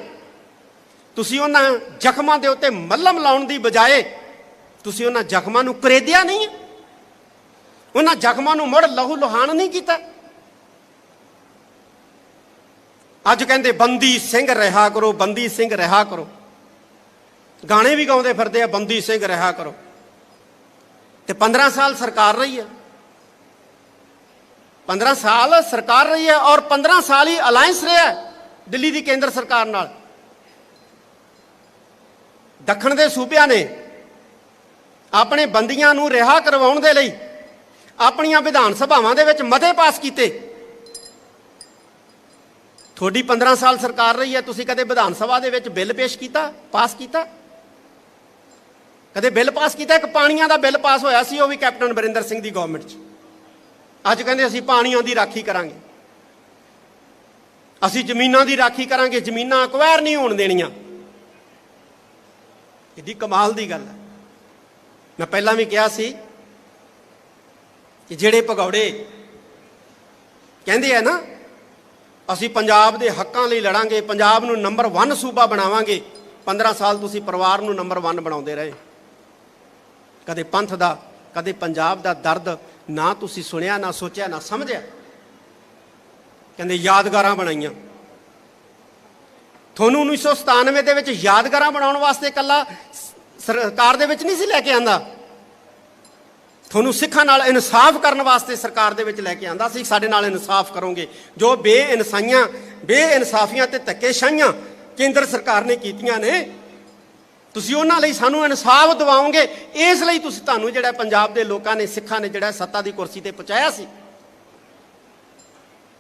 ਤੁਸੀਂ ਉਹਨਾਂ ਜ਼ਖਮਾਂ ਦੇ ਉੱਤੇ ਮੱਲਮ ਲਾਉਣ ਦੀ ਬਜਾਏ ਤੁਸੀਂ ਉਹਨਾਂ ਜ਼ਖਮਾਂ ਨੂੰ ਕਰੇਦਿਆ ਨਹੀਂ। ਉਹਨਾਂ ਜ਼ਖਮਾਂ ਨੂੰ ਮੁੜ ਲਹੂ ਲੋਹਾਨ ਨਹੀਂ ਕੀਤਾ। ਅੱਜ ਕਹਿੰਦੇ, ਬੰਦੀ ਸਿੰਘ ਰਿਹਾ ਕਰੋ, ਬੰਦੀ ਸਿੰਘ ਰਿਹਾ ਕਰੋ। ਗਾਣੇ ਵੀ ਗਾਉਂਦੇ ਫਿਰਦੇ ਆ, ਬੰਦੀ ਸਿੰਘ ਰਿਹਾ ਕਰੋ। ਤੇ 15 ਸਾਲ ਸਰਕਾਰ ਰਹੀ ਹੈ। 15 ਸਾਲ ਸਰਕਾਰ ਰਹੀ ਹੈ ਔਰ 15 ਸਾਲ ਹੀ ਅਲਾਈਅੰਸ ਰਿਹਾ ਦਿੱਲੀ ਦੀ ਕੇਂਦਰ ਸਰਕਾਰ ਨਾਲ। ਦੱਖਣ ਦੇ ਸੂਬਿਆਂ ਨੇ ਆਪਣੇ ਬੰਦੀਆਂ ਨੂੰ ਰਿਹਾ ਕਰਵਾਉਣ ਦੇ ਲਈ ਆਪਣੀਆਂ ਵਿਧਾਨ ਸਭਾਵਾਂ ਦੇ ਵਿੱਚ ਮਤੇ ਪਾਸ ਕੀਤੇ। ਤੁਹਾਡੀ 15 ਸਾਲ ਸਰਕਾਰ ਰਹੀ ਹੈ, ਤੁਸੀਂ ਕਦੇ ਵਿਧਾਨ ਸਭਾ ਦੇ ਵਿੱਚ ਬਿੱਲ ਪੇਸ਼ ਕੀਤਾ, ਪਾਸ ਕੀਤਾ? ਕਦੇ ਬਿੱਲ ਪਾਸ ਕੀਤਾ, ਇੱਕ ਪਾਣੀਆਂ ਦਾ ਬਿੱਲ ਪਾਸ ਹੋਇਆ ਸੀ, ਉਹ ਵੀ ਕੈਪਟਨ ਬਰਿੰਦਰ ਸਿੰਘ ਦੀ ਗਵਰਨਮੈਂਟ 'ਚ। ਅੱਜ ਕਹਿੰਦੇ ਅਸੀਂ ਪਾਣੀਆਂ ਦੀ ਰਾਖੀ ਕਰਾਂਗੇ। ਅਸੀਂ ਜ਼ਮੀਨਾਂ ਦੀ ਰਾਖੀ ਕਰਾਂਗੇ, ਜ਼ਮੀਨਾਂ ਅਕਵਾਇਰ ਨਹੀਂ ਹੋਣ ਦੇਣੀਆਂ। ਇਹਦੀ ਕਮਾਲ ਦੀ ਗੱਲ ਹੈ। ਮੈਂ ਪਹਿਲਾਂ ਵੀ ਕਿਹਾ ਸੀ ਕਿ ਜਿਹੜੇ ਭਗੌੜੇ ਕਹਿੰਦੇ ਆ ਨਾ, ਅਸੀਂ ਪੰਜਾਬ ਦੇ ਹੱਕਾਂ ਲਈ ਲੜਾਂਗੇ, ਪੰਜਾਬ ਨੂੰ ਨੰਬਰ 1 ਸੂਬਾ ਬਣਾਵਾਂਗੇ 15 ਸਾਲ ਤੁਸੀਂ ਪਰਿਵਾਰ ਨੂੰ ਨੰਬਰ 1 ਬਣਾਉਂਦੇ ਰਹੇ। ਕਦੇ ਪੰਥ ਦਾ, ਕਦੇ ਪੰਜਾਬ ਦਾ ਦਰਦ ਨਾ ਤੁਸੀਂ ਸੁਣਿਆ, ਨਾ ਸੋਚਿਆ, ਨਾ ਸਮਝਿਆ। ਕਹਿੰਦੇ ਯਾਦਗਾਰਾਂ ਬਣਾਈਆਂ। ਤੁਹਾਨੂੰ 1997 ਦੇ ਵਿੱਚ ਯਾਦਗਾਰਾਂ ਬਣਾਉਣ ਵਾਸਤੇ ਇਕੱਲਾ ਸਰਕਾਰ ਦੇ ਵਿੱਚ ਨਹੀਂ ਸੀ ਲੈ ਕੇ ਆਂਦਾ। ਤੁਹਾਨੂੰ ਸਿੱਖਾਂ ਨਾਲ ਇਨਸਾਫ ਕਰਨ ਵਾਸਤੇ ਸਰਕਾਰ ਦੇ ਵਿੱਚ ਲੈ ਕੇ ਆਂਦਾ ਸੀ, ਸਾਡੇ ਨਾਲ ਇਨਸਾਫ ਕਰੋਗੇ। ਜੋ ਬੇਇਨਸਾਈਆਂ, ਬੇਇਨਸਾਫੀਆਂ ਤੇ ਧੱਕੇਸ਼ਾਹੀਆਂ ਕੇਂਦਰ ਸਰਕਾਰ ਨੇ ਕੀਤੀਆਂ ਨੇ ਤੁਸੀਂ ਉਹਨਾਂ ਲਈ ਸਾਨੂੰ ਇਨਸਾਫ ਦਿਵਾਓਗੇ, ਇਸ ਲਈ ਤੁਸੀਂ ਤੁਹਾਨੂੰ ਜਿਹੜਾ ਪੰਜਾਬ ਦੇ ਲੋਕਾਂ ਨੇ, ਸਿੱਖਾਂ ਨੇ ਜਿਹੜਾ ਸੱਤਾ ਦੀ ਕੁਰਸੀ ਤੇ ਪਹੁੰਚਾਇਆ ਸੀ।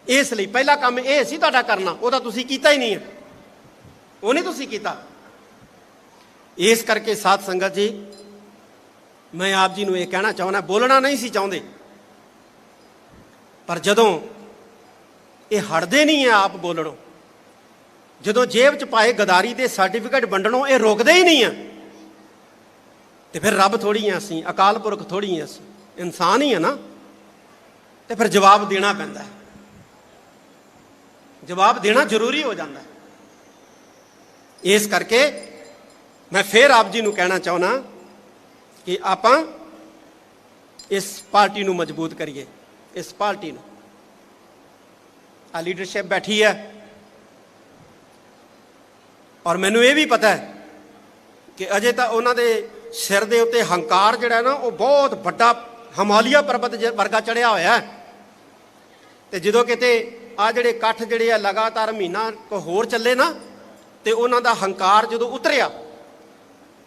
ਇਸ ਲਈ ਪਹਿਲਾ ਕੰਮ ਇਹ ਸੀ ਤੁਹਾਡਾ ਕਰਨਾ ਉਹ ਤਾਂ ਤੁਸੀਂ ਕੀਤਾ ਹੀ ਨਹੀਂ ਹੈ। ਉਹ ਨਹੀਂ ਤੁਸੀਂ ਕੀਤਾ। ਇਸ ਕਰਕੇ ਸਾਧ ਸੰਗਤ ਜੀ, ਮੈਂ ਆਪ ਜੀ ਨੂੰ ਇਹ ਕਹਿਣਾ ਚਾਹੁੰਦਾ, ਬੋਲਣਾ ਨਹੀਂ ਸੀ ਚਾਹੁੰਦੇ। ਪਰ ਜਦੋਂ ਇਹ ਹਟਦੇ ਨਹੀਂ ਆ ਆਪ ਬੋਲਣੋਂ ਜਦੋਂ ਜੇਬ 'ਚ ਪਾਏ ਗਦਾਰੀ ਦੇ ਸਰਟੀਫਿਕੇਟ ਵੰਡਣੋਂ ਇਹ ਰੋਕਦੇ ਹੀ ਨਹੀਂ ਆ। ਤੇ ਫਿਰ ਰੱਬ ਥੋੜੀ ਆ ਅਸੀਂ ਅਕਾਲ ਪੁਰਖ ਥੋੜੀ ਆ ਅਸੀਂ ਇਨਸਾਨ ਹੀ ਆ ਨਾ। ਤੇ ਫਿਰ ਜਵਾਬ ਦੇਣਾ ਪੈਂਦਾ। ਜਵਾਬ ਦੇਣਾ ਜ਼ਰੂਰੀ ਹੋ ਜਾਂਦਾ। ਇਸ ਕਰਕੇ ਮੈਂ ਫੇਰ ਆਪ ਜੀ ਨੂੰ ਕਹਿਣਾ ਚਾਹੁੰਦਾ ਕਿ ਆਪਾਂ ਇਸ ਪਾਰਟੀ ਨੂੰ ਮਜ਼ਬੂਤ ਕਰੀਏ। ਇਸ ਪਾਰਟੀ ਨੂੰ। ਆ ਲੀਡਰਸ਼ਿਪ ਬੈਠੀ ਹੈ। ਔਰ ਮੈਨੂੰ ਇਹ ਵੀ ਪਤਾ ਹੈ ਕਿ ਅਜੇ ਤਾਂ ਉਹਨਾਂ ਦੇ ਸਿਰ ਦੇ ਉੱਤੇ ਹੰਕਾਰ ਜਿਹੜਾ ਨਾ, ਉਹ ਬਹੁਤ ਵੱਡਾ ਹਿਮਾਲਿਆ ਪਰਬਤ ਵਰਗਾ ਚੜਿਆ ਹੋਇਆ ਹੈ। ਤੇ ਜਦੋਂ ਕਿਤੇ ਆ ਜਿਹੜੇ ਇਕੱਠ ਜਿਹੜੇ ਆ, ਲਗਾਤਾਰ ਮਹੀਨਾ ਕੋ ਹੋਰ ਚੱਲੇ ਨਾ, ਤੇ ਉਹਨਾਂ ਦਾ ਹੰਕਾਰ ਜਦੋਂ ਉਤਰਿਆ,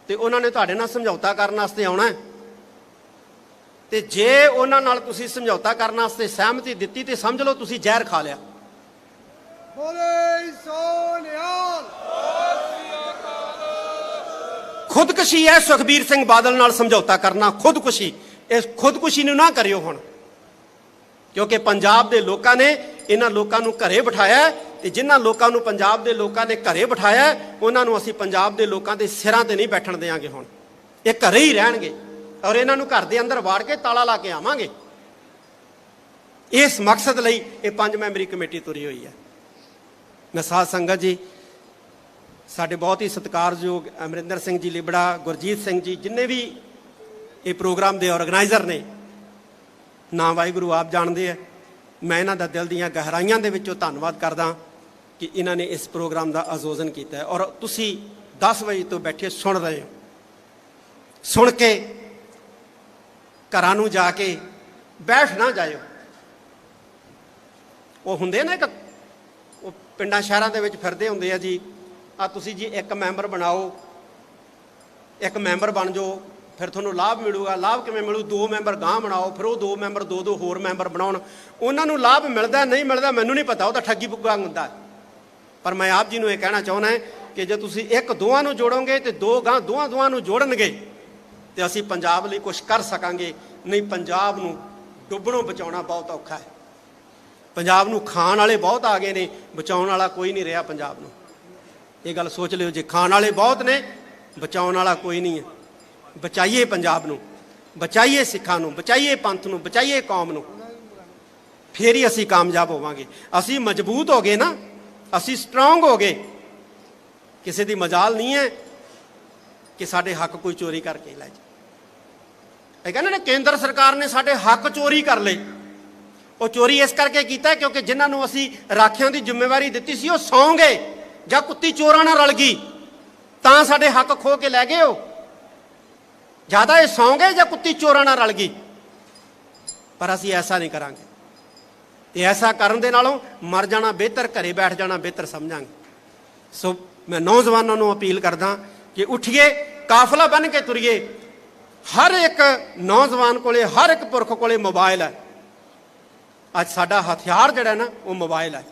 ਤੇ ਉਹਨਾਂ ਨੇ ਤੁਹਾਡੇ ਨਾਲ ਸਮਝੌਤਾ ਕਰਨ ਵਾਸਤੇ ਆਉਣਾ ਹੈ। ਤੇ ਜੇ ਉਹਨਾਂ ਨਾਲ ਤੁਸੀਂ ਸਮਝੌਤਾ ਕਰਨ ਵਾਸਤੇ ਸਹਿਮਤੀ ਦਿੱਤੀ, ਤੇ ਸਮਝ ਲਓ ਤੁਸੀਂ ਜ਼ਹਿਰ ਖਾ ਲਿਆ। ਬੋਲੇ ਸੋਨਿਆਲ ਖੁਦਕੁਸ਼ੀ ਹੈ, ਸੁਖਬੀਰ ਸਿੰਘ ਬਾਦਲ ਨਾਲ ਸਮਝੌਤਾ ਕਰਨਾ, ਖੁਦਕੁਸ਼ੀ। ਇਸ ਖੁਦਕੁਸ਼ੀ ਨੂੰ ਨਾ ਕਰਿਓ ਹੁਣ। ਕਿਉਂਕਿ ਪੰਜਾਬ ਦੇ ਲੋਕਾਂ ਨੇ ਇਹਨਾਂ ਲੋਕਾਂ ਨੂੰ ਘਰੇ ਬਿਠਾਇਆ ਹੈ ਤੇ ਜਿਨ੍ਹਾਂ ਲੋਕਾਂ ਨੂੰ ਪੰਜਾਬ ਦੇ ਲੋਕਾਂ ਨੇ ਘਰੇ ਬਿਠਾਇਆ ਉਹਨਾਂ ਨੂੰ ਅਸੀਂ ਪੰਜਾਬ ਦੇ ਲੋਕਾਂ ਦੇ ਸਿਰਾਂ ਤੇ ਨਹੀਂ ਬੈਠਣ ਦੇਵਾਂਗੇ ਹੁਣ। ਇਹ ਘਰੇ ਹੀ ਰਹਿਣਗੇ ਔਰ ਇਹਨਾਂ ਨੂੰ ਘਰ ਦੇ ਅੰਦਰ ਵਾੜ ਕੇ ਤਾਲਾ ਲਾ ਕੇ ਆਵਾਂਗੇ। ਇਸ ਮਕਸਦ ਲਈ ਇਹ ਪੰਜ ਮੈਂਬਰੀ ਕਮੇਟੀ ਤੁਰੀ ਹੋਈ ਹੈ। ਮੈਂ ਸਾਧ ਸੰਗਤ ਜੀ ਸਾਡੇ ਬਹੁਤ ਹੀ ਸਤਿਕਾਰਯੋਗ ਅਮਰਿੰਦਰ ਸਿੰਘ ਜੀ, ਲਿਬੜਾ, ਗੁਰਜੀਤ ਸਿੰਘ ਜੀ, ਜਿੰਨੇ ਵੀ ਇਹ ਪ੍ਰੋਗਰਾਮ ਦੇ ਆਰਗੇਨਾਈਜ਼ਰ ਨੇ, ਨਾ ਵਾਹਿਗੁਰੂ ਆਪ ਜਾਣਦੇ ਆ। ਮੈਂ ਇਹਨਾਂ ਦਾ ਦਿਲ ਦੀਆਂ ਗਹਿਰਾਈਆਂ ਦੇ ਵਿੱਚੋਂ ਧੰਨਵਾਦ ਕਰਦਾ ਕਿ ਇਹਨਾਂ ਨੇ ਇਸ ਪ੍ਰੋਗਰਾਮ ਦਾ ਆਯੋਜਨ ਕੀਤਾ ਹੈ। ਔਰ ਤੁਸੀਂ 10 ਵਜੇ ਤੋਂ ਬੈਠੇ ਸੁਣ ਰਹੇ ਹੋ। ਸੁਣ ਕੇ ਘਰਾਂ ਨੂੰ ਜਾ ਕੇ ਬੈਠ ਨਾ ਜਾਇਓ। ਉਹ ਹੁੰਦੇ ਨੇ ਇੱਕ, ਉਹ ਪਿੰਡਾਂ, ਸ਼ਹਿਰਾਂ ਦੇ ਵਿੱਚ ਫਿਰਦੇ ਹੁੰਦੇ ਆ ਜੀ। ਆ ਤੁਸੀਂ ਜੀ ਇੱਕ ਮੈਂਬਰ ਬਣਾਓ, ਇੱਕ ਮੈਂਬਰ ਬਣ ਜਾਓ, ਫਿਰ ਤੁਹਾਨੂੰ ਲਾਭ ਮਿਲੂਗਾ। ਲਾਭ ਕਿਵੇਂ ਮਿਲੂ? ਦੋ ਮੈਂਬਰ ਗਾਂ ਬਣਾਓ, ਫਿਰ ਉਹ ਦੋ ਮੈਂਬਰ, ਦੋ ਦੋ ਹੋਰ ਮੈਂਬਰ ਬਣਾਉਣ। ਉਹਨਾਂ ਨੂੰ ਲਾਭ ਮਿਲਦਾ, ਨਹੀਂ ਮਿਲਦਾ ਮੈਨੂੰ ਨਹੀਂ ਪਤਾ, ਉਹ ਤਾਂ ਠੱਗੀ ਪੁੱਗਾ ਹੁੰਦਾ। ਪਰ ਮੈਂ ਆਪ ਜੀ ਨੂੰ ਇਹ ਕਹਿਣਾ ਚਾਹੁੰਦਾ ਕਿ ਜੇ ਤੁਸੀਂ ਇੱਕ ਦੋਵਾਂ ਨੂੰ ਜੋੜੋਗੇ ਤੇ ਦੋ ਗਾਂ ਦੋਵਾਂ ਦੋਵਾਂ ਨੂੰ ਜੋੜਨਗੇ, ਤੇ ਅਸੀਂ ਪੰਜਾਬ ਲਈ ਕੁਝ ਕਰ ਸਕਾਂਗੇ। ਨਹੀਂ, ਪੰਜਾਬ ਨੂੰ ਡੁੱਬਣੋਂ ਬਚਾਉਣਾ ਬਹੁਤ ਔਖਾ ਹੈ। ਪੰਜਾਬ ਨੂੰ ਖਾਣ ਵਾਲੇ ਬਹੁਤ ਆ ਗਏ ਨੇ, ਬਚਾਉਣ ਵਾਲਾ ਕੋਈ ਨਹੀਂ ਰਿਹਾ ਪੰਜਾਬ ਨੂੰ। ਇਹ ਗੱਲ ਸੋਚ ਲਿਓ, ਜੇ ਖਾਣ ਵਾਲੇ ਬਹੁਤ ਨੇ, ਬਚਾਉਣ ਵਾਲਾ ਕੋਈ ਨਹੀਂ ਹੈ। ਬਚਾਈਏ ਪੰਜਾਬ ਨੂੰ, ਬਚਾਈਏ ਸਿੱਖਾਂ ਨੂੰ, ਬਚਾਈਏ ਪੰਥ ਨੂੰ, ਬਚਾਈਏ ਕੌਮ ਨੂੰ, ਫੇਰ ਹੀ ਅਸੀਂ ਕਾਮਯਾਬ ਹੋਵਾਂਗੇ। ਅਸੀਂ ਮਜ਼ਬੂਤ ਹੋ ਗਏ ਨਾ, ਅਸੀਂ ਸਟਰੋਂਗ ਹੋ ਗਏ। ਕਿਸੇ ਦੀ ਮਜਾਲ ਨਹੀਂ ਹੈ ਕਿ ਸਾਡੇ ਹੱਕ ਕੋਈ ਚੋਰੀ ਕਰਕੇ ਲੈ ਜਾ ਇਹ ਕਹਿੰਦੇ ਨੇ ਕੇਂਦਰ ਸਰਕਾਰ ਨੇ ਸਾਡੇ ਹੱਕ ਚੋਰੀ ਕਰ ਲਏ। ਉਹ ਚੋਰੀ ਇਸ ਕਰਕੇ ਕੀਤਾ ਕਿਉਂਕਿ ਜਿਨ੍ਹਾਂ ਨੂੰ ਅਸੀਂ ਰਾਖਿਆਂ ਦੀ ਜ਼ਿੰਮੇਵਾਰੀ ਦਿੱਤੀ ਸੀ, ਉਹ ਸੌਂ ਗਏ। ਜਾਂ ਕੁੱਤੀ ਚੋਰਾਂ ਨਾਲ ਰਲ ਗਈ, ਤਾਂ ਸਾਡੇ ਹੱਕ ਖੋ ਕੇ ਲੈ ਗਏ ਉਹ ਜ਼ਿਆਦਾ ਇਹ ਸੌਂਗੇ ਜਾਂ ਕੁੱਤੀ ਚੋਰਾਂ ਨਾਲ ਰਲ ਗਈ? ਪਰ ਅਸੀਂ ਐਸਾ ਨਹੀਂ ਕਰਾਂਗੇ। ਤੇ ਐਸਾ ਕਰਨ ਦੇ ਨਾਲੋਂ ਮਰ ਜਾਣਾ ਬਿਹਤਰ, ਘਰੇ ਬੈਠ ਜਾਣਾ ਬਿਹਤਰ ਸਮਝਾਂਗੇ। ਸੋ ਮੈਂ ਨੌਜਵਾਨਾਂ ਨੂੰ ਅਪੀਲ ਕਰਦਾ ਕਿ ਉੱਠੀਏ, ਕਾਫਲਾ ਬਣ ਕੇ ਤੁਰੀਏ। ਹਰ ਇੱਕ ਨੌਜਵਾਨ ਕੋਲੇ, ਹਰ ਇੱਕ ਪੁਰਖ ਕੋਲੇ ਮੋਬਾਈਲ ਹੈ। ਅੱਜ ਸਾਡਾ ਹਥਿਆਰ ਜਿਹੜਾ ਨਾ, ਉਹ ਮੋਬਾਈਲ ਹੈ।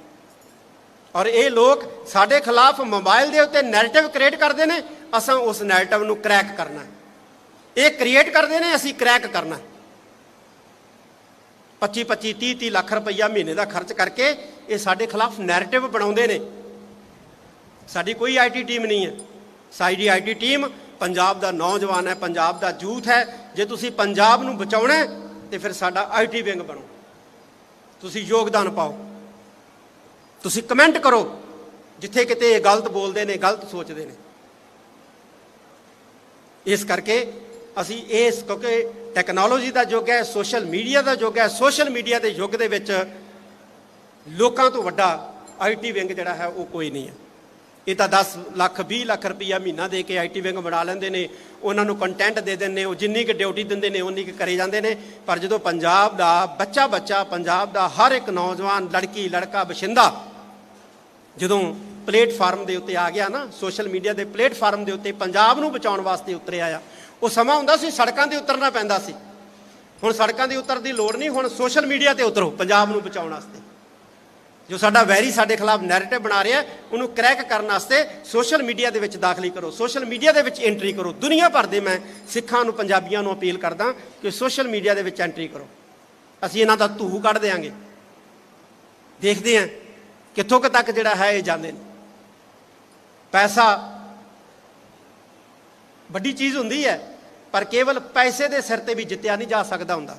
ਔਰ ਇਹ ਲੋਕ ਸਾਡੇ ਖਿਲਾਫ ਮੋਬਾਈਲ ਦੇ ਉੱਤੇ ਨੈਰੇਟਿਵ ਕ੍ਰੀਏਟ ਕਰਦੇ ਨੇ ਅਸਾਂ ਉਸ ਨੈਰੇਟਿਵ ਨੂੰ ਕ੍ਰੈਕ ਕਰਨਾ ਇਹ ਕ੍ਰੀਏਟ ਕਰਦੇ ਨੇ ਅਸੀਂ ਕ੍ਰੈਕ ਕਰਨਾ ਹੈ। 25 25 30 30 ਲੱਖ ਰੁਪਈਆ ਮਹੀਨੇ ਦਾ ਖਰਚ ਕਰਕੇ ਇਹ ਸਾਡੇ ਖਿਲਾਫ ਨੈਰੇਟਿਵ ਬਣਾਉਂਦੇ ਨੇ। ਸਾਡੀ ਕੋਈ ਆਈਟੀ ਟੀਮ ਨਹੀਂ ਹੈ। ਸਾਡੀ ਆਈਟੀ ਟੀਮ ਪੰਜਾਬ ਦਾ ਨੌਜਵਾਨ ਹੈ ਪੰਜਾਬ ਦਾ ਯੂਥ ਹੈ। ਜੇ ਤੁਸੀਂ ਪੰਜਾਬ ਨੂੰ ਬਚਾਉਣਾ ਹੈ, ਤੇ ਫਿਰ ਸਾਡਾ ਆਈਟੀ ਵਿੰਗ ਬਣੋ। ਤੁਸੀਂ ਯੋਗਦਾਨ ਪਾਓ। ਤੁਸੀਂ ਕਮੈਂਟ ਕਰੋ ਜਿੱਥੇ ਕਿਤੇ ਇਹ ਗਲਤ ਬੋਲਦੇ ਨੇ, ਗਲਤ ਸੋਚਦੇ ਨੇ। ਇਸ ਕਰਕੇ ਅਸੀਂ ਇਸ, ਕਿਉਂਕਿ ਟੈਕਨੋਲੋਜੀ ਦਾ ਯੁੱਗ ਹੈ ਸੋਸ਼ਲ ਮੀਡੀਆ ਦਾ ਯੁੱਗ ਹੈ ਸੋਸ਼ਲ ਮੀਡੀਆ ਦੇ ਯੁੱਗ ਦੇ ਵਿੱਚ ਲੋਕਾਂ ਤੋਂ ਵੱਡਾ ਆਈਟੀ ਵਿੰਗ ਜਿਹੜਾ ਹੈ, ਉਹ ਕੋਈ ਨਹੀਂ ਹੈ। ਇਹ ਤਾਂ 10 ਲੱਖ 20 ਲੱਖ ਰੁਪਈਆ ਮਹੀਨਾ ਦੇ ਕੇ ਆਈਟੀ ਵਿੰਗ ਬਣਾ ਲੈਂਦੇ ਨੇ, ਉਹਨਾਂ ਨੂੰ ਕੰਟੈਂਟ ਦੇ ਦਿੰਦੇ ਨੇ, ਉਹ ਜਿੰਨੀ ਕੁ ਡਿਊਟੀ ਦਿੰਦੇ ਨੇ, ਉਨੀ ਕੁ ਕਰੇ ਜਾਂਦੇ ਨੇ। ਪਰ ਜਦੋਂ ਪੰਜਾਬ ਦਾ ਬੱਚਾ ਬੱਚਾ ਪੰਜਾਬ ਦਾ ਹਰ ਇੱਕ ਨੌਜਵਾਨ, ਲੜਕੀ, ਲੜਕਾ ਬਸ਼ਿੰਦਾ ਜਦੋਂ ਪਲੇਟਫਾਰਮ ਦੇ ਉੱਤੇ ਆ ਗਿਆ ਨਾ, ਸੋਸ਼ਲ ਮੀਡੀਆ ਦੇ ਪਲੇਟਫਾਰਮ ਦੇ ਉੱਤੇ ਪੰਜਾਬ ਨੂੰ ਬਚਾਉਣ ਵਾਸਤੇ ਉਤਰਿਆ ਆ, ਉਹ ਸਮਾਂ ਹੁੰਦਾ ਸੀ ਸੜਕਾਂ ਤੇ ਉਤਰਨਾ ਪੈਂਦਾ ਸੀ। ਹੁਣ ਸੜਕਾਂ 'ਤੇ ਉਤਰ ਦੀ ਲੋੜ ਨਹੀਂ, ਹੁਣ ਸੋਸ਼ਲ ਮੀਡੀਆ ਤੇ ਉਤਰੋ ਪੰਜਾਬ ਨੂੰ ਬਚਾਉਣ ਵਾਸਤੇ। ਜੋ ਸਾਡਾ ਵੈਰੀ ਸਾਡੇ ਖਿਲਾਫ ਨੈਰੇਟਿਵ ਬਣਾ ਰਿਹਾ, ਉਹਨੂੰ ਕਰੈਕ ਕਰਨ ਵਾਸਤੇ ਸੋਸ਼ਲ ਮੀਡੀਆ ਦੇ ਵਿੱਚ ਦਾਖਲੀ ਕਰੋ, ਸੋਸ਼ਲ ਮੀਡੀਆ ਦੇ ਵਿੱਚ ਐਂਟਰੀ ਕਰੋ। ਦੁਨੀਆ ਭਰ ਦੇ ਮੈਂ ਸਿੱਖਾਂ ਨੂੰ, ਪੰਜਾਬੀਆਂ ਨੂੰ ਅਪੀਲ ਕਰਦਾ ਕਿ ਸੋਸ਼ਲ ਮੀਡੀਆ ਦੇ ਵਿੱਚ ਐਂਟਰੀ ਕਰੋ। ਅਸੀਂ ਇਹਨਾਂ ਦਾ ਧੂਹ ਕੱਢ ਦੇਾਂਗੇ ਦੇਖਦੇ ਹਾਂ ਕਿੱਥੋਂ ਕੁ ਤੱਕ ਜਿਹੜਾ ਹੈ ਇਹ ਜਾਂਦੇ ਨੇ? ਪੈਸਾ ਵੱਡੀ ਚੀਜ਼ ਹੁੰਦੀ ਹੈ, ਪਰ ਕੇਵਲ ਪੈਸੇ ਦੇ ਸਿਰ ਤੇ ਵੀ ਜਿੱਤਿਆ ਨਹੀਂ ਜਾ ਸਕਦਾ ਹੁੰਦਾ।